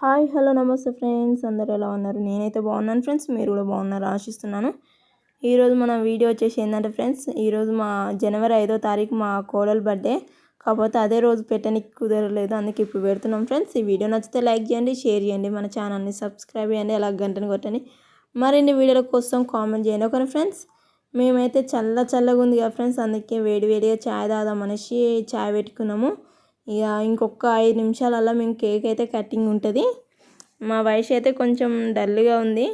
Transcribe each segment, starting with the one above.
Hi hello నమస్తే friends. అందరూ ఎలా ఉన్నారు? నేనైతే బాగున్నాను ఫ్రెండ్స్. మీరు కూడా బాగున్నారు ఆశిస్తున్నాను. ఈరోజు మన వీడియో వచ్చేసి ఏంటంటే ఫ్రెండ్స్ ఈరోజు మా జనవరి ఐదో తారీఖు మా కోడలు బర్త్డే కాకపోతే అదే రోజు పెట్టడానికి కుదరలేదు. అందుకే ఇప్పుడు పెడుతున్నాం ఫ్రెండ్స్. ఈ వీడియో నచ్చితే లైక్ చేయండి షేర్ చేయండి మన ఛానల్ని సబ్స్క్రైబ్ చేయండి అలా గంటని కొట్టండి. మరిన్ని వీడియోల కోసం కామెంట్ చేయండి. ఒకరి ఫ్రెండ్స్? మేమైతే చల్ల చల్లగా ఉంది కదా ఫ్రెండ్స్. అందుకే వేడి వేడిగా ఛాయ్ తాగుదాం అనేసి ఛాయ్ పెట్టుకున్నాము. ఇక ఇంకొక ఐదు నిమిషాలలో మేము కేక్ అయితే కటింగ్ ఉంటుంది. మా వయసు అయితే కొంచెం డల్గా ఉంది.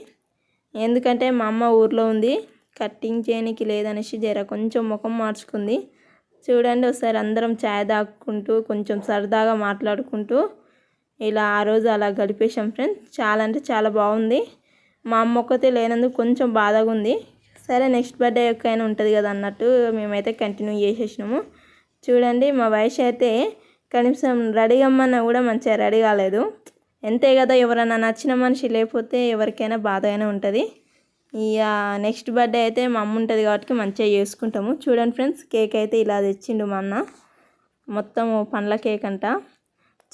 ఎందుకంటే మా అమ్మ ఊర్లో ఉంది. కటింగ్ చేయడానికి లేదనేసి జర కొంచెం ముఖం మార్చుకుంది. చూడండి ఒకసారి అందరం ఛాయ్ తాక్కుంటూ కొంచెం సరదాగా మాట్లాడుకుంటూ ఇలా ఆ రోజు అలా గడిపేశాం ఫ్రెండ్స్. చాలా అంటే చాలా బాగుంది. మా అమ్మ ఒక్కతే లేనందుకు కొంచెం బాధగా ఉంది. సరే నెక్స్ట్ బర్త్డే అయినా ఉంటుంది కదా అన్నట్టు మేమైతే కంటిన్యూ చేసేసినాము. చూడండి మా వయసు అయితే కనీసం రెడీ అమ్మన్నా కూడా మంచిగా రెడీ కాలేదు. ఎంతే కదా ఎవరైనా నచ్చిన మనిషి లేకపోతే ఎవరికైనా బాధగానే ఉంటుంది. ఇక నెక్స్ట్ బర్త్డే అయితే మా అమ్మ ఉంటుంది కాబట్టి మంచిగా చేసుకుంటాము. చూడండి ఫ్రెండ్స్ కేక్ అయితే ఇలా తెచ్చిండు మా అన్న. మొత్తం పండ్ల కేక్ అంట.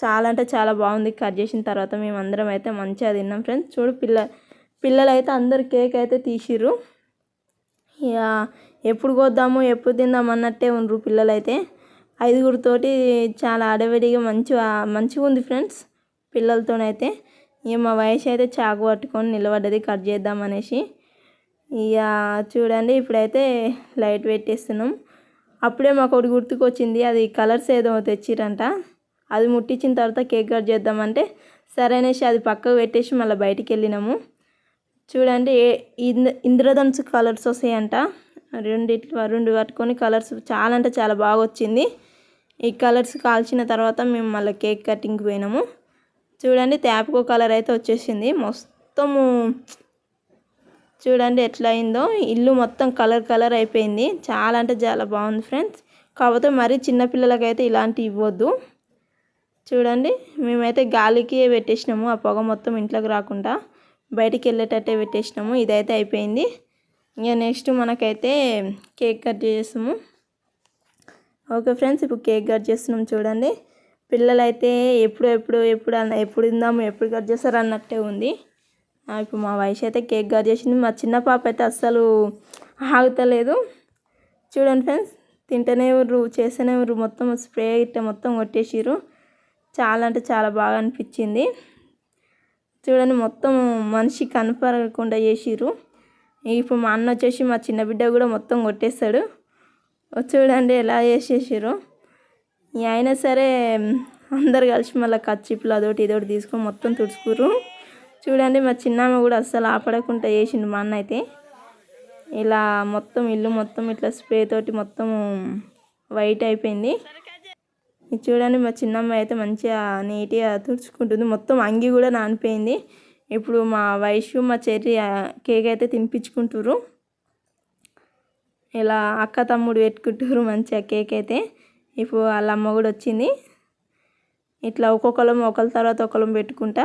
చాలా అంటే చాలా బాగుంది. కట్ చేసిన తర్వాత మేము అందరం అయితే మంచిగా తిన్నాం ఫ్రెండ్స్ చూడు పిల్ల పిల్లలు అయితే అందరు కేక్ అయితే తీసిర్రు. ఇక ఎప్పుడు కొద్దాము ఎప్పుడు తిందాం అన్నట్టే ఉండరు పిల్లలైతే. ఐదుగురితోటి చాలా అడవిడిగా మంచిగా మంచిగా ఉంది ఫ్రెండ్స్ పిల్లలతోనైతే. ఇక మా వయసు అయితే చాకు పట్టుకొని నిలబడ్డది కట్ చేద్దాం అనేసి. ఇక చూడండి ఇప్పుడైతే లైట్ పెట్టేస్తున్నాం. అప్పుడే మాకు ఒకటి గుర్తుకొచ్చింది అది కలర్స్ ఏదో తెచ్చిరంట. అది ముట్టించిన తర్వాత కేక్ కట్ చేద్దామంటే సరే అనేసి అది పక్కకు పెట్టేసి మళ్ళీ బయటికి వెళ్ళినాము. చూడండి ఇంద్ర కలర్స్ వస్తాయంట. రెండిట్లో రెండు పట్టుకొని కలర్స్ చాలా అంటే చాలా బాగా వచ్చింది. ఈ కలర్స్ కాల్చిన తర్వాత మేము మళ్ళీ కేక్ కటింగ్కి పోయినాము. చూడండి తేపకో కలర్ అయితే వచ్చేసింది. మొత్తము చూడండి ఎట్లా అయిందో ఇల్లు మొత్తం కలర్ కలర్ అయిపోయింది. చాలా అంటే చాలా బాగుంది ఫ్రెండ్స్. కాకపోతే మరీ చిన్నపిల్లలకైతే ఇలాంటివి ఇవ్వద్దు. చూడండి మేమైతే గాలికి పెట్టేసినాము. ఆ పొగ మొత్తం ఇంట్లోకి రాకుండా బయటికి వెళ్ళేటట్టే పెట్టేసినాము. ఇదైతే అయిపోయింది. ఇంకా నెక్స్ట్ మనకైతే కేక్ కట్ చేసాము ఓకే ఫ్రెండ్స్ ఇప్పుడు కేక్ కట్ చేస్తున్నాం చూడండి. పిల్లలైతే ఎప్పుడు ఎప్పుడు ఎప్పుడు అన్న ఎప్పుడు తిందాము ఎప్పుడు కట్ చేస్తారు అన్నట్టే ఉంది. ఇప్పుడు మా వయసు అయితే కేక్ కట్ చేసింది. మా చిన్న పాప అయితే అస్సలు ఆగుతలేదు. చూడండి ఫ్రెండ్స్ తింటేనే ఎవరు చేస్తేనే ఎవరు మొత్తం స్ప్రే ఇట్ట మొత్తం కొట్టేసిరు చాలా అంటే చాలా బాగా అనిపించింది. చూడండి మొత్తం మనిషి కనపడకుండా చేసిరు ఇప్పుడు మా అన్న వచ్చేసి మా చిన్న బిడ్డ కూడా మొత్తం కొట్టేస్తాడు. చూడండి ఎలా చేసేసారు అయినా సరే అందరు కలిసి మళ్ళీ కచ్చిప్పులు అదొకటి ఇదొకటి తీసుకొని మొత్తం తుడుచుకురు చూడండి మా చిన్నమ్మ కూడా అస్సలు ఆపడకుండా చేసిండు మా అన్న అయితే. ఇలా మొత్తం ఇల్లు మొత్తం ఇట్లా స్ప్రే తోటి మొత్తం వైట్ అయిపోయింది. చూడండి మా చిన్నమ్మ అయితే మంచిగా నీట్గా తుడుచుకుంటుంది. మొత్తం అంగి కూడా నానిపోయింది. ఇప్పుడు మా వయసు మా చెర్రి కేక్ అయితే తినిపించుకుంటారు ఇలా అక్క తమ్ముడు పెట్టుకుంటారు మంచిగా కేక్ అయితే. ఇప్పుడు వాళ్ళ అమ్మ కూడా వచ్చింది. ఇట్లా ఒక్కొక్కరం ఒకరి తర్వాత ఒకరం పెట్టుకుంటా.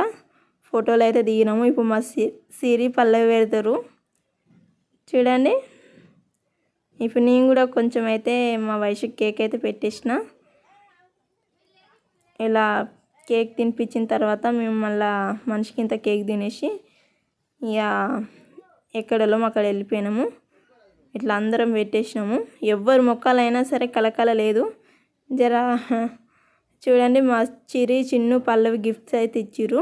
ఫోటోలు అయితే దిగినాము. ఇప్పుడు మా సిరి పల్లవి పెడతారు. చూడండి. ఇప్పుడు నేను కూడా కొంచెం అయితే మా వయసు కేక్ అయితే పెట్టేసిన. ఇలా కేక్ తినిపించిన తర్వాత మేము మళ్ళా మనిషికి ఇంత కేక్ తినేసి ఇక ఎక్కడలో అక్కడ వెళ్ళిపోయినాము. ఇట్లా అందరం పెట్టేసినాము. ఎవ్వరు మొక్కలైనా సరే కలకల లేదు. జరా చూడండి మా చిరి చిన్ను పల్లవి గిఫ్ట్స్ అయితే ఇచ్చిర్రు.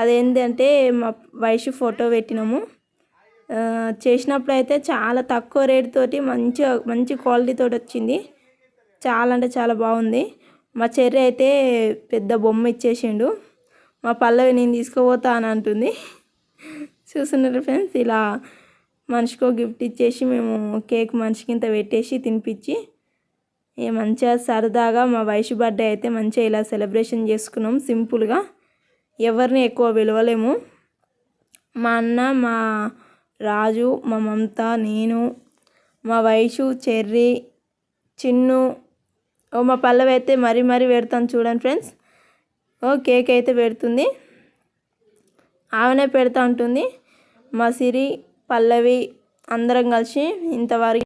అదేంటంటే మా వయసు ఫోటో పెట్టినాము. చేసినప్పుడు అయితే చాలా తక్కువ రేట్ తోటి మంచిగా మంచి క్వాలిటీతో వచ్చింది. చాలా అంటే చాలా బాగుంది. మా చెర్రి అయితే పెద్ద బొమ్మ ఇచ్చేసిండు. మా పల్లవి నేను తీసుకుపోతా అని అంటుంది. చూస్తున్నారు ఫ్రెండ్స్ ఇలా మనిషికో గిఫ్ట్ ఇచ్చేసి మేము కేక్ మనిషికి ఇంత పెట్టేసి తినిపించి మంచిగా సరదాగా మా వయసు బర్త్డే అయితే మంచిగా ఇలా సెలబ్రేషన్ చేసుకున్నాం. సింపుల్గా ఎవరిని ఎక్కువ విలువలేము మా అన్న మా రాజు మా మమత నేను మా వయసు చెర్రీ చిన్ను ఓ మా పల్లవి అయితే మరీ మరీ పెడతాను చూడండి ఫ్రెండ్స్. ఓ కేక్ అయితే పెడుతుంది. ఆమెనే పెడతా ఉంటుంది. మా సిరి పల్లవి అందరం కలిసి ఇంతవరకు